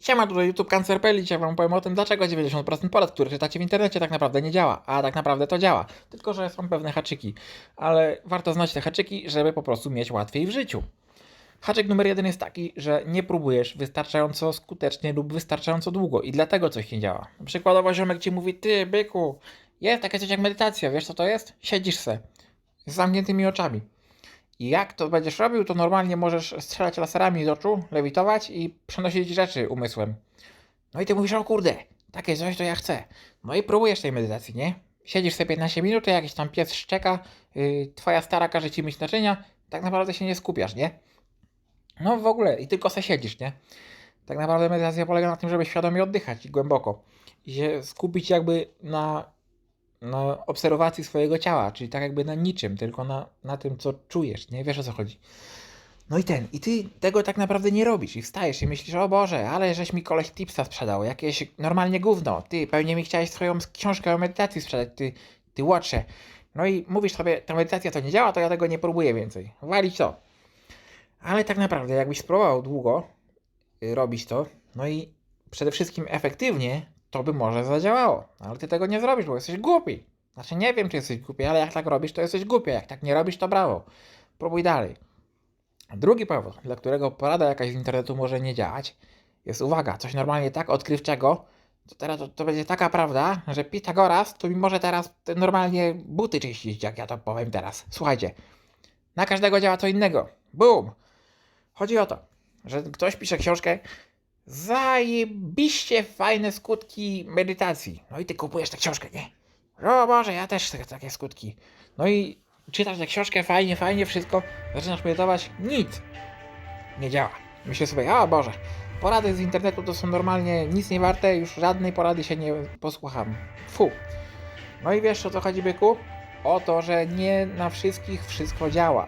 Siema, tutaj YouTube Cancerpeli, dzisiaj wam powiem o tym, dlaczego 90% porad, które czytacie w internecie tak naprawdę nie działa, a tak naprawdę to działa, tylko że są pewne haczyki, ale warto znać te haczyki, żeby po prostu mieć łatwiej w życiu. Haczyk numer jeden jest taki, że nie próbujesz wystarczająco skutecznie lub wystarczająco długo i dlatego coś nie działa. Przykładowo ziomek ci mówi, ty byku, jest takie coś jak medytacja, wiesz co to jest? Siedzisz se, z zamkniętymi oczami. I jak to będziesz robił, to normalnie możesz strzelać laserami z oczu, lewitować i przenosić rzeczy umysłem. No i ty mówisz, o kurde, takie coś to ja chcę. No i próbujesz tej medytacji, nie? Siedzisz sobie 15 minut, jakiś tam pies szczeka, yy, twoja stara każe ci myć naczynia, tak naprawdę się nie skupiasz, nie? No w ogóle, i tylko se siedzisz, nie? Tak naprawdę medytacja polega na tym, żeby świadomie oddychać głęboko. I się skupić jakby na na obserwacji swojego ciała, czyli tak jakby na niczym, tylko na, na tym, co czujesz, nie wiesz o co chodzi. No i ten, i ty tego tak naprawdę nie robisz i wstajesz i myślisz, o Boże, ale żeś mi koleś tipsa sprzedał, jakieś normalnie gówno, ty pewnie mi chciałeś swoją książkę o medytacji sprzedać, ty, ty łotrze. No i mówisz sobie, ta medytacja to nie działa, to ja tego nie próbuję więcej, walić to. Ale tak naprawdę, jakbyś spróbował długo y, robić to, no i przede wszystkim efektywnie, to by może zadziałało. Ale ty tego nie zrobisz, bo jesteś głupi. Znaczy nie wiem, czy jesteś głupi, ale jak tak robisz, to jesteś głupi. Jak tak nie robisz, to brawo. Próbuj dalej. Drugi powód, dla którego porada jakaś z internetu może nie działać, jest uwaga, coś normalnie tak odkrywczego, to teraz to, to będzie taka prawda, że Pitagoras to mi może teraz te normalnie buty czyścić, jak ja to powiem teraz. Słuchajcie, na każdego działa co innego. Boom! Chodzi o to, że ktoś pisze książkę, zajebiście fajne skutki medytacji. No i ty kupujesz tę książkę, nie? O Boże, ja też chcę takie skutki. No i czytasz tę książkę, fajnie, fajnie, wszystko. Zaczynasz medytować, nic. Nie działa. Myślę sobie, a Boże, porady z internetu to są normalnie nic nie warte, już żadnej porady się nie posłucham. Fu. No i wiesz o co chodzi, byku? O to, że nie na wszystkich wszystko działa.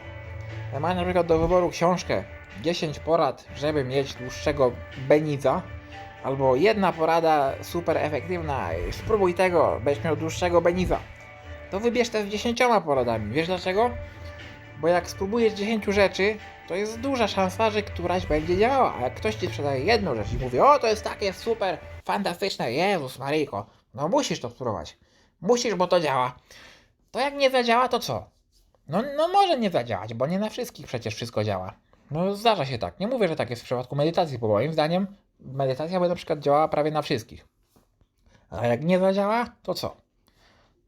Mam na przykład do wyboru książkę 10 porad, żeby mieć dłuższego beniza, albo jedna porada super efektywna, spróbuj tego, będziesz miał dłuższego beniza. To wybierz te z 10 poradami. Wiesz dlaczego? Bo jak spróbujesz 10 rzeczy, to jest duża szansa, że któraś będzie działała. A jak ktoś ci sprzedaje jedną rzecz i mówi, o to jest takie super, fantastyczne, Jezus Maryjko, no musisz to spróbować. Musisz, bo to działa. To jak nie zadziała, to co? No, no może nie zadziałać, bo nie na wszystkich przecież wszystko działa. No zdarza się tak. Nie mówię, że tak jest w przypadku medytacji, bo moim zdaniem medytacja by na przykład działała prawie na wszystkich. A jak nie zadziała, to co?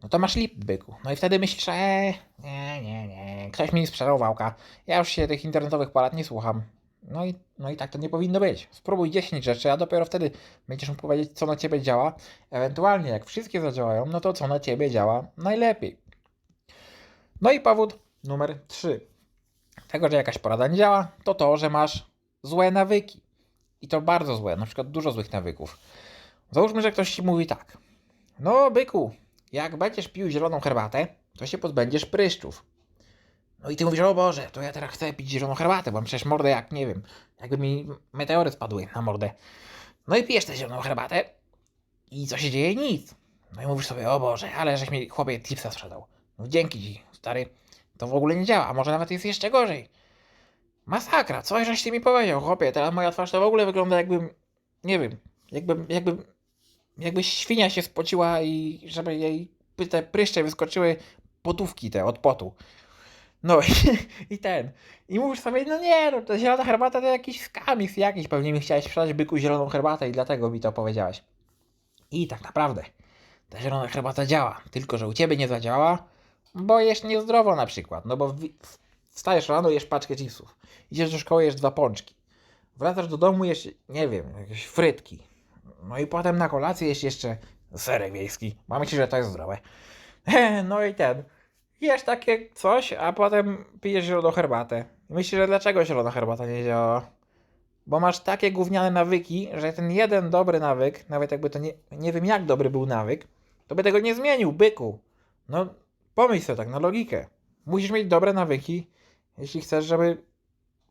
No to masz lip, byku. No i wtedy myślisz, eee, nie, nie, nie, ktoś mi sprzedał wałka. Ja już się tych internetowych porad nie słucham. No i, no i tak to nie powinno być. Spróbuj 10 rzeczy, a dopiero wtedy będziesz mógł powiedzieć, co na ciebie działa. Ewentualnie, jak wszystkie zadziałają, no to co na ciebie działa najlepiej. No i powód numer 3 tego, że jakaś porada nie działa, to to, że masz złe nawyki. I to bardzo złe, na przykład dużo złych nawyków. Załóżmy, że ktoś ci mówi tak. No, byku, jak będziesz pił zieloną herbatę, to się pozbędziesz pryszczów. No i ty mówisz, o Boże, to ja teraz chcę pić zieloną herbatę, bo mam przecież mordę jak, nie wiem, jakby mi meteory spadły na mordę. No i pijesz tę zieloną herbatę i co się dzieje? Nic. No i mówisz sobie, o Boże, ale żeś mi chłopie tipsa sprzedał. No dzięki ci, stary. To w ogóle nie działa, a może nawet jest jeszcze gorzej. Masakra, coś żeś ty mi powiedział, chłopie, teraz moja twarz to w ogóle wygląda jakbym, nie wiem, jakbym, jakbym, jakby świnia się spociła i żeby jej te pryszcze wyskoczyły potówki te od potu. No i, i ten. I mówisz sobie, no nie, no to zielona herbata to jakiś skamix jakiś, pewnie mi chciałeś sprzedać byku zieloną herbatę i dlatego mi to powiedziałeś. I tak naprawdę, ta zielona herbata działa, tylko że u ciebie nie zadziała, bo jesz niezdrowo na przykład, no bo wstajesz rano, jesz paczkę chipsów, idziesz do szkoły, jesz dwa pączki, wracasz do domu, jesz, nie wiem, jakieś frytki, no i potem na kolację jesz jeszcze serek wiejski, bo myślisz, że to jest zdrowe. No i ten, jesz takie coś, a potem pijesz zieloną herbatę. Myślisz, że dlaczego zielona herbata nie działa? Bo masz takie gówniane nawyki, że ten jeden dobry nawyk, nawet jakby to nie, nie wiem jak dobry był nawyk, to by tego nie zmienił, byku. No, Pomyśl sobie tak na logikę. Musisz mieć dobre nawyki, jeśli chcesz, żeby,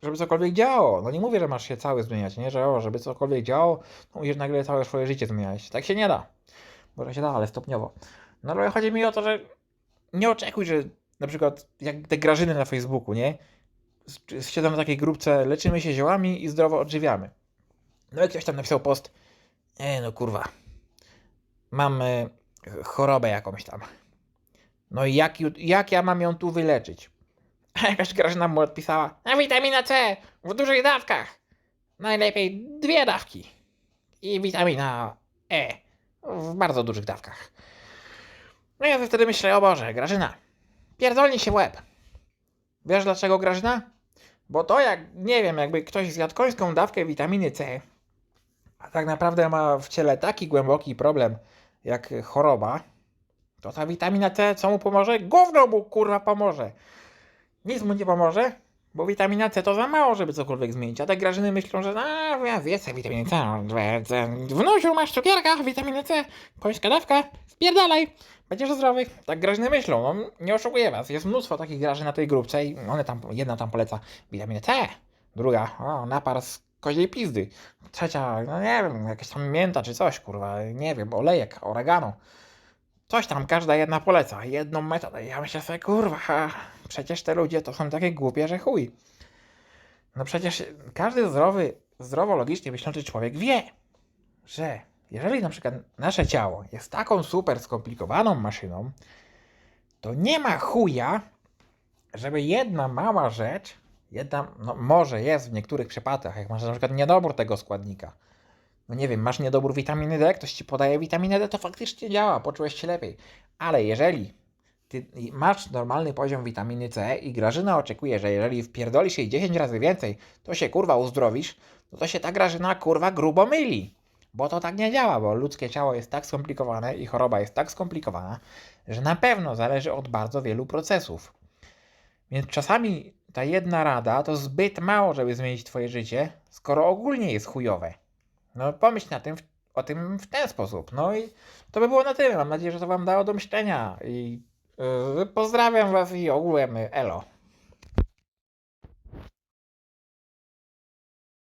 żeby cokolwiek działało. No nie mówię, że masz się cały zmieniać, nie? Że o, żeby cokolwiek działało, to musisz nagle całe swoje życie zmieniać. Tak się nie da. Może się da, ale stopniowo. No ale chodzi mi o to, że nie oczekuj, że na przykład jak te grażyny na Facebooku, nie? Siedzą w takiej grupce, leczymy się ziołami i zdrowo odżywiamy. No i ktoś tam napisał post, e no kurwa, mam e, chorobę jakąś tam. No i jak, jak ja mam ją tu wyleczyć? A jakaś Grażyna mu odpisała, witamina C w dużych dawkach. Najlepiej dwie dawki. I witamina E w bardzo dużych dawkach. No ja wtedy myślę, o Boże, Grażyna, pierdolnij się w łeb. Wiesz dlaczego, Grażyna? Bo to jak, nie wiem, jakby ktoś zjadł końską dawkę witaminy C, a tak naprawdę ma w ciele taki głęboki problem jak choroba, to ta witamina C co mu pomoże? Gówno mu kurwa pomoże. Nic mu nie pomoże, bo witamina C to za mało, żeby cokolwiek zmienić. A te grażyny myślą, że a, ja zjedz witaminy C, no. Wnusiu, masz cukierka, witaminy C, końska dawka, spierdalaj, będziesz zdrowy. Tak grażyny myślą, no nie oszukuję was. Jest mnóstwo takich graży na tej grupce i one tam, jedna tam poleca witaminę C, druga, o, napar z koziej pizdy, trzecia, no nie wiem, jakaś tam mięta czy coś, kurwa, nie wiem, olejek, oregano. Coś tam każda jedna poleca, jedną metodę. Ja myślę sobie, kurwa, przecież te ludzie to są takie głupie, że chuj. No przecież każdy zdrowy, zdrowo logicznie myślący człowiek wie, że jeżeli na przykład nasze ciało jest taką super skomplikowaną maszyną, to nie ma chuja, żeby jedna mała rzecz, jedna, no może jest w niektórych przypadkach, jak masz na przykład niedobór tego składnika, no nie wiem, masz niedobór witaminy D, ktoś ci podaje witaminę D, to faktycznie działa, poczułeś się lepiej. Ale jeżeli ty masz normalny poziom witaminy C i Grażyna oczekuje, że jeżeli wpierdolisz jej 10 razy więcej, to się kurwa uzdrowisz, no to się ta Grażyna kurwa grubo myli. Bo to tak nie działa, bo ludzkie ciało jest tak skomplikowane i choroba jest tak skomplikowana, że na pewno zależy od bardzo wielu procesów. Więc czasami ta jedna rada to zbyt mało, żeby zmienić twoje życie, skoro ogólnie jest chujowe. No pomyśl na tym, o tym w ten sposób. No i to by było na tyle. Mam nadzieję, że to wam dało do myślenia. I yy, pozdrawiam was i ogółem elo.